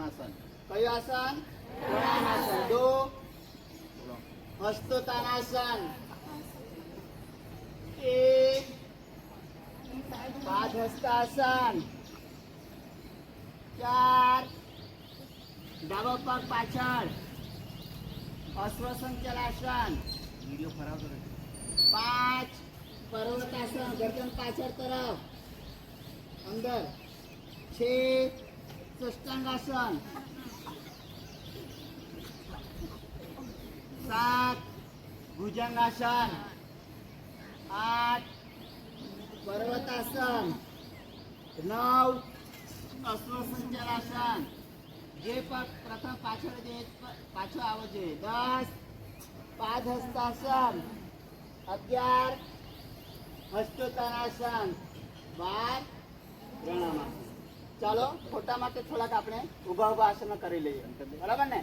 પ્રણામાસન કયું આસન પ્રણામાસન દો હસ્તતાનાસન એક પાદ હસ્તાસન ચાર ડાબો પગ પાછળ અશ્વસંચલાસન વિડીયો ખરાબ કરે પાંચ પર્વતાસન ગરદન પાછળ તરફ અંદર છે सष्टांगासन सात भुजंगासन. आठ पर्वतासन. नऊ अश्वसंचलासन. जे प्रथम पाचवं जे पाचवं आवाज आहे दस पादहस्तासन. अग्यार हस्तोतानासन बार प्रणामासन ચાલો ખોટા માટે થોડાક આપણે ઊભા ઊભા આસન કરી લઈએ. બરાબર ને?